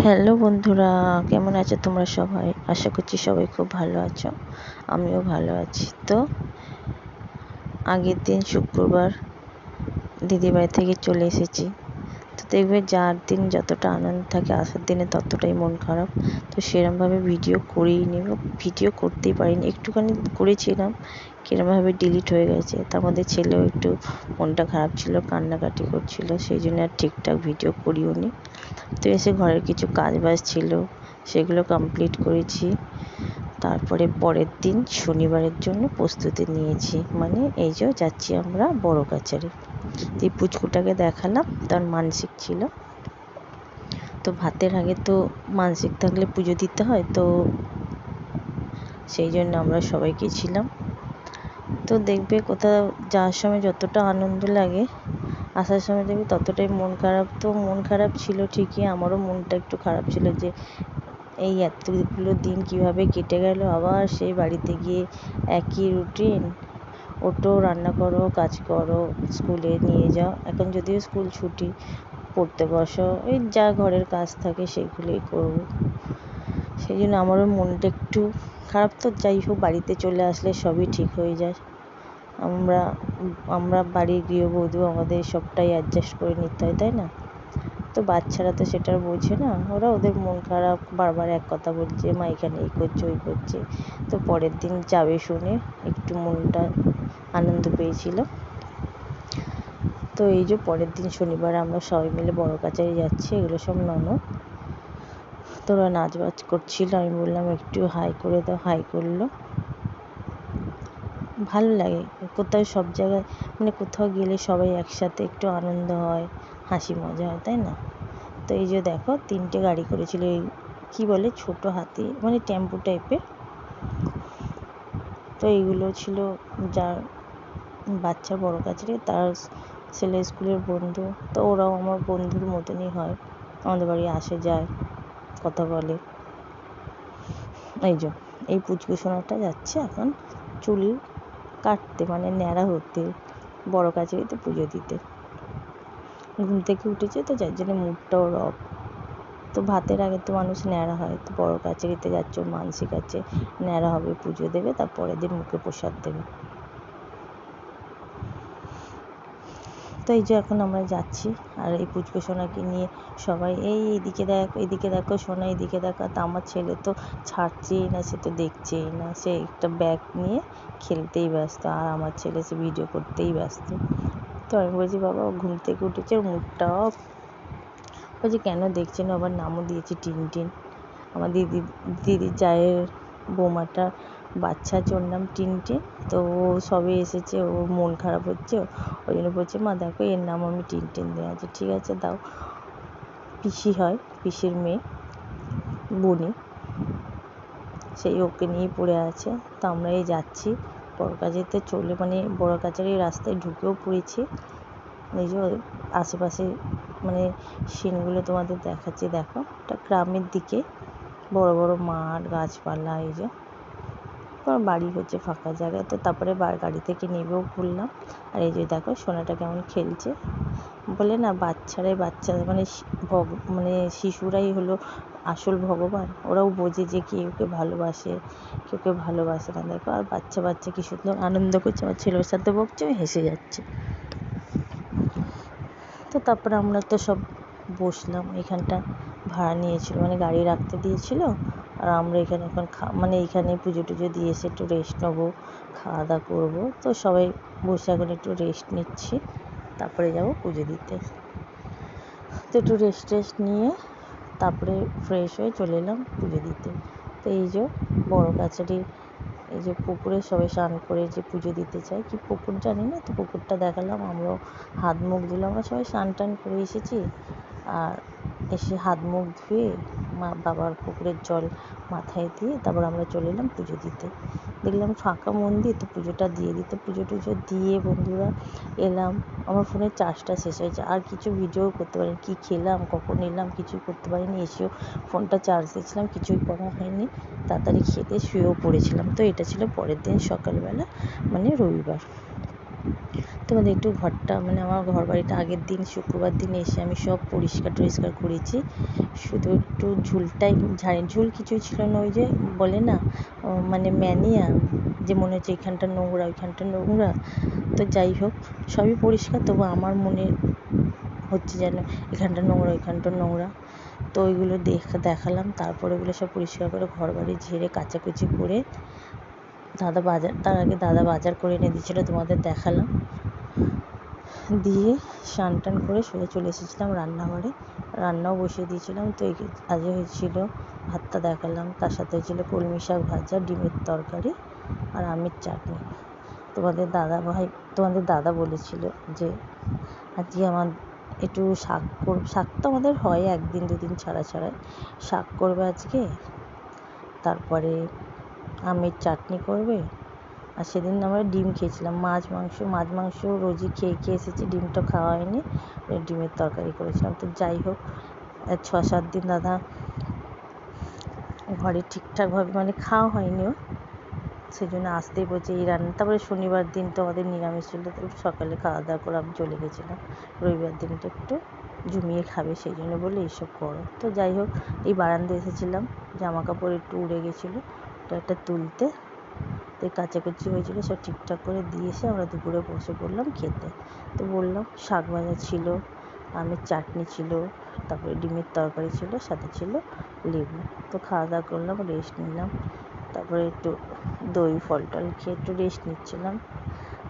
Hello বন্ধুরা, কেমন আছো তোমরা সবাই? আশা করছি সবাই খুব ভালো আছো। আমিও ভালো আছি। তো, আগের দিন শুক্রবার দিদিবাড়ি থেকে চলে এসেছি। তো দেখবে যার দিন যতটা আনন্দ থাকে, আসার দিনে ততটাই মন খারাপ। তো সেরমভাবে ভিডিও করেই নিব। ভিডিও করতেই পারিনি। একটুখানি করেছিলাম, কিরমভাবে ডিলিট হয়ে গেছে। তার মধ্যে ছেলেও একটু মনটা খারাপ ছিল, কান্নাকাটি করছিল, সেই জন্য আর ঠিকঠাক ভিডিও করিও নি। তো এসে ঘরের কিছু কাজ বাজ ছিল, সেগুলো কমপ্লিট করেছি। তারপরে পরের দিন শনিবারের জন্য প্রস্তুতি নিয়েছি। মানে এই যে যাচ্ছি আমরা বড় কাছারি। এই পুচকুটাকে দেখালাম, তার মানসিক ছিল। তো ভাতের আগে তো মানসিক থাকলে পুজো দিতে হয়, তো সেই জন্য আমরা সবাই গেছিলাম তো দেখবে কোথাও যাওয়ার সময় যতটা আনন্দ লাগে, আসার সময় দেখবি ততটাই মন খারাপ। তো মন খারাপ ছিল ঠিকই, আমারও মনটা একটু খারাপ ছিল যে এই এতগুলো দিন কীভাবে কেটে গেল? আবার সেই বাড়িতে গিয়ে একই রুটিন ওটো রান্না করো, কাজ করো, স্কুলে নিয়ে যাও। এখন যদিও স্কুল ছুটি, পড়তে বসো, এই যা ঘরের কাজ থাকে সেগুলোই করব। সেই জন্য আমারও মনটা একটু খারাপ তো, যাই হোক, বাড়িতে চলে আসলে সবই ঠিক হয়ে যায়। আমরা আমরা বাড়ির গৃহবধূ, আমাদের সবটাই অ্যাডজাস্ট করে নিতে হয়, তাই না? তো বাচ্চারা তো সেটা বোঝে না। ওরা ওদের মন খারাপ, বারবার এক কথা বলছে, মা, এখানে এই করছে, ওই করছে। তো পরের দিন যাবে শুনে একটু মনটা আনন্দ পেয়েছিল। তো এই যে পরের দিন শনিবার আমরা সবাই মিলে বড় কাছারি যাচ্ছি, এগুলো সব ননদ। তোরা নাচ বাজ করছিল, আমি বললাম, একটু হাই করে দাও, হাই করল। ভালো লাগে, কোথাও সব জায়গায় মানে কোথাও গেলে সবাই একসাথে একটু আনন্দ হয়। হাসি মজা হয়, তাই না? তো এই যে দেখো, তিনটে গাড়ি করেছিল, এই কী বলে, ছোটো হাতি মানে টেম্পু টাইপের। তো এইগুলো ছিল যার বাচ্চা বড় কাছে তার ছেলে স্কুলের বন্ধু, তো ওরাও আমার বন্ধুর মতনই হয়, আমাদের বাড়ি আসে, যায়, কথা বলে। এই যে, এই পুচকু সোনাটা যাচ্ছে এখন চুল কাটতে মানে ন্যাড়া হতে, বড় কাছারিতে পুজো দিতে। ঘুম থেকে উঠেছে, তো যার জন্য মুডটাও রব তো ভাতের আগে তো মানুষ ন্যাড়া হয়, তো বড় কাছারিতে যাচ্ছে, মানসিক আছে, ন্যাড়া হবে, পুজো দেবে তার পরের দিন মুখে প্রসাদ দেবে। তো এই যে এখন আমরা যাচ্ছি, আর এই পুচকু সোনাকে নিয়ে সবাই, এই এদিকে দেখ এইদিকে দেখো সোনা এইদিকে দেখো। তা আমার ছেলে তো ছাড়ছেই না, সে তো দেখছেই না। সে একটা ব্যাগ নিয়ে খেলতেই ব্যস্ত, আর আমার ছেলে সে ভিডিও করতেই ব্যস্ত। তো আমি বলছি, বাবা, ও ঘুম থেকে উঠেছে ওর মুখটাও বলছি, কেন দেখছেন আবার নামও দিয়েছি টিন টিন। আমার দিদি দিদির জায়ের বৌমাটা, বাচ্চা আছে ওর নাম টিনটিন তো ও সবে এসেছে ওর মন খারাপ হচ্ছে, ওই জন্য বলছে, মা, দেখো, এর নাম আমি টিনটিন দেওয়া আছে, ঠিক আছে, দাও। পিসি হয়, পিসির মেয়ে, বনি, সেই ওকে নিয়েই পড়ে আছে, তো আমরা এই যাচ্ছি। বড় কাজেতে চলে মানে বড় কাছারির রাস্তায় ঢুকেও পড়েছি। এই যে আশেপাশে মানে সিনগুলো তোমাদের দেখাচ্ছি, দেখো। একটা গ্রামের দিকে, বড় বড় মাঠ, গাছপালা, এই যে। তোমার বাড়ি হচ্ছে ফাঁকা জায়গা, তো তারপরে গাড়ি থেকে নেবেও ঘুরলাম আর এই যে দেখো, সোনাটা কেমন খেলছে। বলে না, বাচ্চারাই বাচ্চা মানে ভগ মানে শিশুরাই হলো আসল ভগবান। ওরাও বোঝে যে কে ওকে ভালোবাসে, কেউ কেউ ভালোবাসে না। দেখো, আর বাচ্চা বাচ্চা কি সুন্দর আনন্দ করছে। আমার ছেলের সাথে বকছে হেসে যাচ্ছে। তো তারপরে আমরা তো সব বসলাম। এখানটা ভাড়া নিয়েছিল মানে গাড়ি রাখতে দিয়েছিল। আর আমরা এখানে এখন মানে এইখানে পুজো টুজো দিয়ে এসে একটু রেস্ট নেব খাওয়া দাওয়া করব। তো সবাই বসে এখন একটু রেস্ট নিচ্ছি। তারপরে যাব পুজো দিতে। তো একটু রেস্ট টেস্ট নিয়ে তারপরে ফ্রেশ হয়ে চলে এলাম পুজো দিতে। তো এই যে বড় কাছারির এই যে পুকুরে সবাই স্নান করে যে পুজো দিতে চায়, কি পুকুর জানি না, তো পুকুরটা দেখালাম, আমরাও হাত মুখ ধুলাম আমরা সবাই স্নান টান করে এসেছি। আর এসে হাত মুখ ধুয়ে মা বাবার পুকুরের জল মাথায় দিয়ে তারপর আমরা চলে এলাম পুজো দিতে। দেখলাম ফাঁকা মন্দির, তো পুজোটা দিয়ে দিতে পুজো টুজো দিয়ে বন্ধুরা এলাম। আমার ফোনের চার্জটা শেষ হয়েছে আর কিছু ভিডিও করতে পারিনি। কী খেলাম, কখন এলাম কিছুই করতে পারিনি। এসেও ফোনটা চার্জ দিয়েছিলাম। কিছুই করা হয়নি। তাড়াতাড়ি খেতে শুয়েও পড়েছিলাম। তো এটা ছিল পরের দিন সকালবেলা মানে রবিবার। তোমাদের একটু ঘরটা মানে আমার ঘর বাড়িটা আগের দিন, শুক্রবার দিন এসে আমি সব পরিষ্কার টরিষ্কার করেছি। শুধু একটু ঝুলটাই, ঝাড়ি ঝুল কিছুই ছিল না, ওই যে বলে না মানে ম্যানিয়া, যে মনে হচ্ছে এখানটা নোংরা, ওইখানটা নোংরা। তো যাই হোক, সবই পরিষ্কার, তবু আমার মনে হচ্ছে যেন এখানটা নোংরা, ওইখানটা নোংরা। তো ওইগুলো দেখ দেখালাম, তারপরে ওগুলো সব পরিষ্কার করে ঘর বাড়ি ঝেড়ে কাচাকুচি করে দাদা বাজার, তার আগে দাদা বাজার করে এনে দিয়েছিলো, তোমাদের দেখালাম। দিয়ে স্নান টান করে শুয়ে চলে এসেছিলাম রান্নাঘরে। রান্নাও বসিয়ে দিয়েছিলাম, তো আজ হয়েছিল ভাতটা দেখালাম। তার সাথে হয়েছিল কলমি শাক ভাজা, ডিমের তরকারি আর আমের চাটনি। তোমাদের দাদা ভাই, তোমাদের দাদা বলেছিল যে, আজকে আমার একটু শাক কর শাক তো আমাদের হয়, একদিন দুদিন ছাড়া ছাড়াই। শাক করবে আজকে, তারপরে আমের চাটনি করবে। আর সেদিন আমরা ডিম খেয়েছিলাম, মাছ, মাংস মাছ, মাংস রোজই খেয়ে খেয়ে এসেছি, ডিমটা খাওয়া হয়নি। ডিমের তরকারি করেছিলাম। তো যাই হোক ছ, সাত দিন দাদা ঘরে ঠিকঠাকভাবে মানে খাওয়া হয়নিও সেই জন্য আসতেই বলছে, এই রান্না তারপরে শনিবার দিন তো আমাদের নিরামিষ ছিল, তো সকালে খাওয়া দাওয়া করে আমি চলে গেছিলাম। রবিবার দিনটা একটু জমিয়ে খাবে সেই জন্য বলে, এইসব করো। তো যাই হোক, এই বারান্দায় এসেছিলাম জামা কাপড় একটু উড়ে গেছিল। একটা তুলতে। তো কাচাকুচি হয়েছিল সব ঠিকঠাক করে দিয়ে এসে আমরা দুপুরে বসে পড়লাম খেতে। তো বললাম, শাক ভাজা ছিল, আমের চাটনি ছিল, তারপরে ডিমের তরকারি ছিল, সাথে ছিল লেবু। তো খাওয়া দাওয়া করলাম রেস্ট নিলাম। তারপরে একটু দই, ফল টল খেয়ে একটু রেস্ট নিচ্ছিলাম।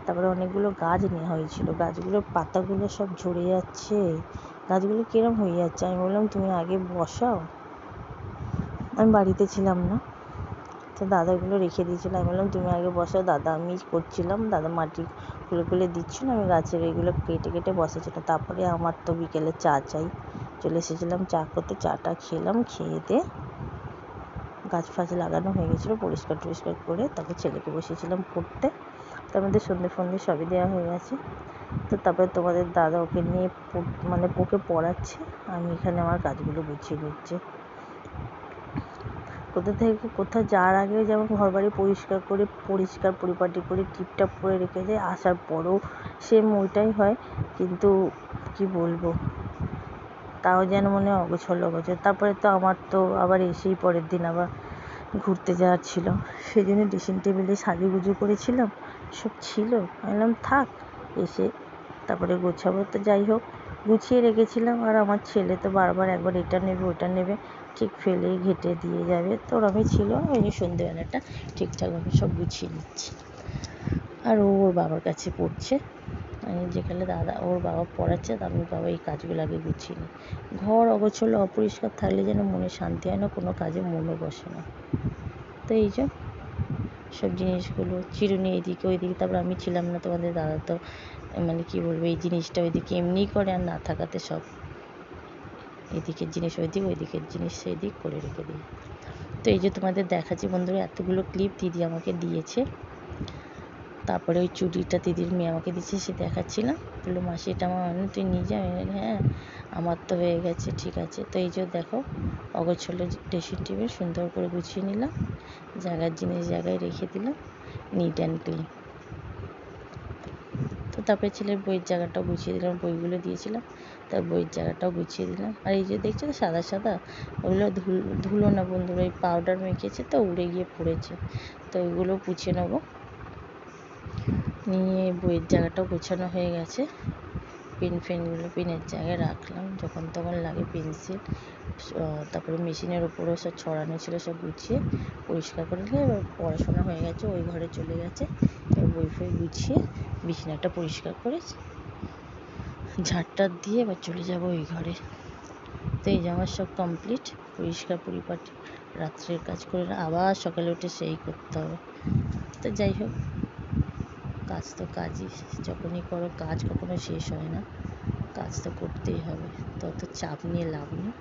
তারপরে অনেকগুলো গাছ নেওয়া হয়েছিল। গাছগুলোর পাতাগুলো সব ঝরে যাচ্ছে। গাছগুলো কিরম হয়ে যাচ্ছে? আমি বললাম, তুমি আগে বসাও। আমি বাড়িতে ছিলাম না। তো দাদা ওগুলো রেখে দিয়েছিল। আমি বললাম, তুমি আগে বসাও, দাদা আমি করছিলাম, দাদা মাটি খুলে খুলে দিচ্ছিল, আমি গাছের এগুলো কেটে কেটে বসেছিলাম। তারপরে আমার তো বিকেলে চা চাই। চলে এসেছিলাম চা করতে, চাটা খেলাম, খেয়ে দিয়ে গাছ ফাছ লাগানো হয়ে গেছিল, পরিষ্কার টরিষ্কার করে তারপর ছেলেকে বসিয়েছিলাম পড়তে। তার মধ্যে সন্ধে ফন্ধে সবই দেওয়া হয়ে গেছে। তো তারপরে তোমাদের দাদা ওকে নিয়ে মানে ওকে পড়াচ্ছে, আমি এখানে আমার কাজগুলো গুছিয়ে নিচ্ছি। কোথা থেকে কোথাও যাওয়ার আগে যেমন ঘর বাড়ি পরিষ্কার করে, পরিষ্কার পরিপাটি করে, টিপটাপ করে রেখে যায় আসার পরেও সেম ওইটাই হয়। কিন্তু কি বলব? তাও যেন মনে হয় অগোছল অগোছল। তারপরে তো আমার তো আবার এসেই পরের দিন আবার ঘুরতে যাওয়ার ছিল। সেই জন্য ড্রেসিং টেবিলে সাজুগুজু করেছিলাম, সব ছিল। আমি বললাম, থাক, এসে তারপরে গোছাবো। তো যাই হোক, গুছিয়ে রেখেছিলাম। আর আমার ছেলে তো বারবার একবার এটা নেবে, ওটা নেবে। ঠিক ফেলে ঘেটে দিয়ে যাবে। তো ওরমই ছিল, ওই সন্ধেবেলাটা ঠিকঠাকভাবে সব গুছিয়ে নিচ্ছি। আর ও ওর বাবার কাছে পড়ছে। আমি যেখানে দাদা, ওর বাবা পড়াচ্ছে আমি বাবা এই কাজগুলো আগে গুছিয়ে নিই ঘর অগোছলো, অপরিষ্কার থাকলে যেন মনে শান্তি হয় না, কোনো কাজে মনও বসে না। তো এই যে সব জিনিসগুলো, চিরুনি এদিকে ওইদিকে, তারপর আমি ছিলাম না, তোমাদের দাদা তো মানে কী বলব, এই জিনিসটা ওইদিকে এমনিই করে আর না থাকাতে সব। এদিকের জিনিস ওই ওইদিক, ওইদিকের জিনিস সেই দিক করে রেখে দিই। তো এই যে তোমাদের দেখাচ্ছি বন্ধুরা, এতগুলো ক্লিপ দিদি আমাকে দিয়েছে। তারপরে ওই চুড়িটা দিদির মেয়ে আমাকে দিচ্ছে সে দেখাচ্ছিলাম বলল, মাসি, এটা আমার অন্য তুই নিয়ে যা। হ্যাঁ আমার তো হয়ে গেছে, ঠিক আছে। তো এই যে দেখো, অগোছলো ড্রেসিং টেবিল সুন্দর করে গুছিয়ে নিলাম। জায়গার জিনিস জায়গায় রেখে দিলাম নিট অ্যান্ড ক্লিন তারপরে ছেলের বইয়ের জায়গাটাও গুছিয়ে দিলাম, বইগুলো দিয়েছিলাম, তার বইয়ের জায়গাটাও গুছিয়ে দিলাম। আর এই যে দেখছ তো সাদা সাদা, ওগুলো ধুলো না বন্ধুরা, ওই পাউডার মেখেছে তো, উড়ে গিয়ে পড়েছে। তো ওইগুলো পুছে নেব। নিয়ে বইয়ের জায়গাটাও গোছানো হয়ে গেছে। পেন ফেনগুলো পেনের জায়গায় রাখলাম, যখন তখন লাগে পেন্সিল তারপরে মেশিনের ওপরেও সব ছড়ানো ছিল, সব গুছিয়ে পরিষ্কার করে দিয়ে এবার পড়াশোনা হয়ে গেছে, ওই ঘরে চলে গেছে। বই ফই গুছিয়ে বিছানাটা পরিষ্কার করে ঝাড়টার দিয়ে এবার চলে যাব ওই ঘরে। তো এই জামা সব কমপ্লিট পরিষ্কার পরিপাটি, রাত্রের কাজ করে আবার সকালে উঠে সেই করতে হবে। তো যাই হোক, কাজ তো কাজই, যখনই করো কাজ কখনো শেষ হয় না, কাজ তো করতেই হবে, তত চাপ নিয়ে লাভ নেই।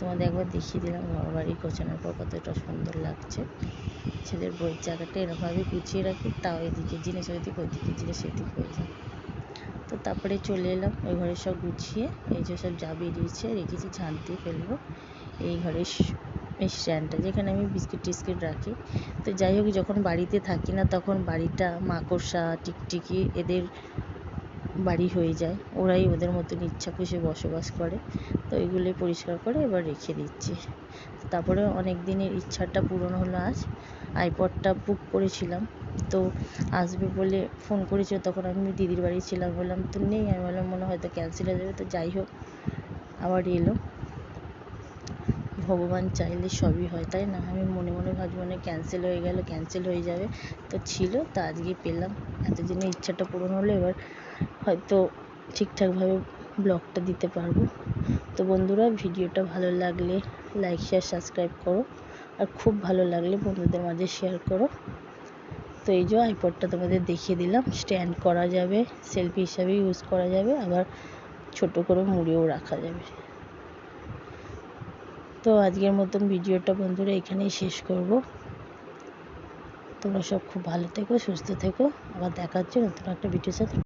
তোমাদের একবার দেখিয়ে দিলাম ঘর বাড়ি গোছানোর পর কতটা সুন্দর লাগছে। ছেলের বইয়ের জায়গাটা এরকমভাবে গুছিয়ে রাখি, তাও এদিকে জিনিস ওইদিকে ওইদিকে জিনিস এদিক হয়ে যায়। তো তো তারপরে চলে এলাম, ওই ঘরে সব গুছিয়ে, এই যে সব যা বেরিয়েছে রেখেছি, ঝাঁট দিয়ে ফেলব। এই ঘরে এই স্ট্যান্ডটা যেখানে আমি বিস্কিট টিস্কিট রাখি। তো যাই হোক, যখন বাড়িতে থাকি না, তখন বাড়িটা মাকড়সা, টিকটিকি, এদের বাড়ি হয়ে যায়। ওরাই ওদের মতন ইচ্ছা খুশি বসবাস করে। তো ওইগুলোই পরিষ্কার করে এবার রেখে দিচ্ছি। তারপরে অনেক দিনের ইচ্ছাটা পূরণ হলো আজ। আইপডটা বুক করেছিলাম। তো আসবে বলে ফোন করেছিল, তখন আমি দিদির বাড়ি ছিলাম। বললাম, তো নেই। আমি বললাম, মনে হয়তো ক্যান্সেল হয়ে যাবে। তো যাই হোক, আবার এলো। ভগবান চাইলে সবই হয়, তাই না? আমি মনে মনে ভাবছি, মনে ক্যান্সেল হয়ে গেল ক্যান্সেল হয়ে যাবে। তো ছিল, তো আজকে পেলাম। এতদিনের ইচ্ছাটা পূরণ হলো, এবার হয়তো ঠিকঠাকভাবে ব্লগটা দিতে পারব। তো বন্ধুরা, ভিডিওটা ভালো লাগলে লাইক শেয়ার সাবস্ক্রাইব করো। আর খুব ভালো লাগলে বন্ধুদের মাঝে শেয়ার করো। তো এই যে আইপডটা তোমাদের দেখিয়ে দিলাম স্ট্যান্ড করা যাবে সেলফি হিসাবে ইউজ করা যাবে, আবার ছোট করে মুড়েও রাখা যাবে। তো আজকের মতন ভিডিওটা বন্ধুরা এখানেই শেষ করব। তোমরা সব খুব ভালো থেকো, সুস্থ থেকো। আবার দেখা হচ্ছে নতুন একটা ভিডিওর সাথে।